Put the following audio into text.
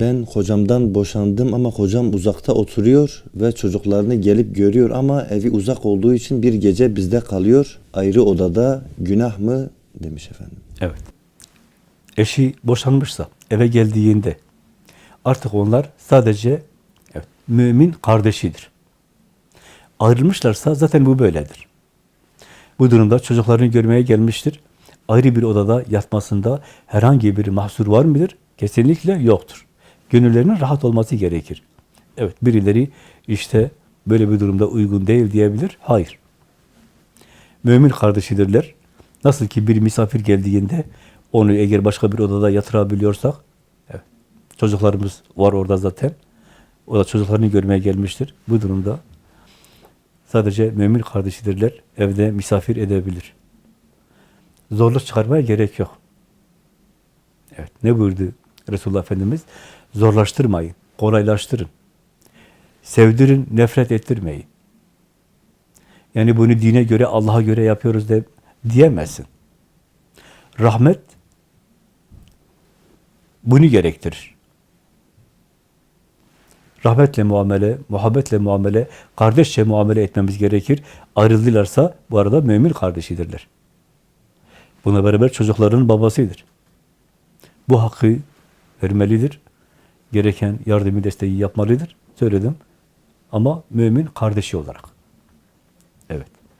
Ben kocamdan boşandım ama kocam uzakta oturuyor ve çocuklarını gelip görüyor ama evi uzak olduğu için bir gece bizde kalıyor. Ayrı odada günah mı demiş efendim. Evet. Eşi boşanmışsa eve geldiğinde artık onlar sadece evet, mümin kardeşidir. Ayrılmışlarsa zaten bu böyledir. Bu durumda çocuklarını görmeye gelmiştir. Ayrı bir odada yatmasında herhangi bir mahsur var mıdır? Kesinlikle yoktur. Gönüllerinin rahat olması gerekir. Evet, birileri işte böyle bir durumda uygun değil diyebilir. Hayır. Mümin kardeşidirler. Nasıl ki bir misafir geldiğinde onu eğer başka bir odada yatırabiliyorsak, evet, çocuklarımız var orada zaten. O da çocuklarını görmeye gelmiştir. Bu durumda sadece mümin kardeşidirler. Evde misafir edebilir. Zorluk çıkarmaya gerek yok. Evet, ne buyurdu Resulullah Efendimiz? Zorlaştırmayın, kolaylaştırın. Sevdirin, nefret ettirmeyin. Yani bunu dine göre, Allah'a göre yapıyoruz de diyemezsin. Rahmet bunu gerektirir. Rahmetle muamele, muhabbetle muamele, kardeşçe muamele etmemiz gerekir. Ayrıldılarsa bu arada mümin kardeşidirler. Buna beraber çocukların babasıdır. Bu hakkı vermelidir. Gereken yardımı, desteği yapmalıdır. Söyledim. Ama mümin kardeşi olarak. Evet.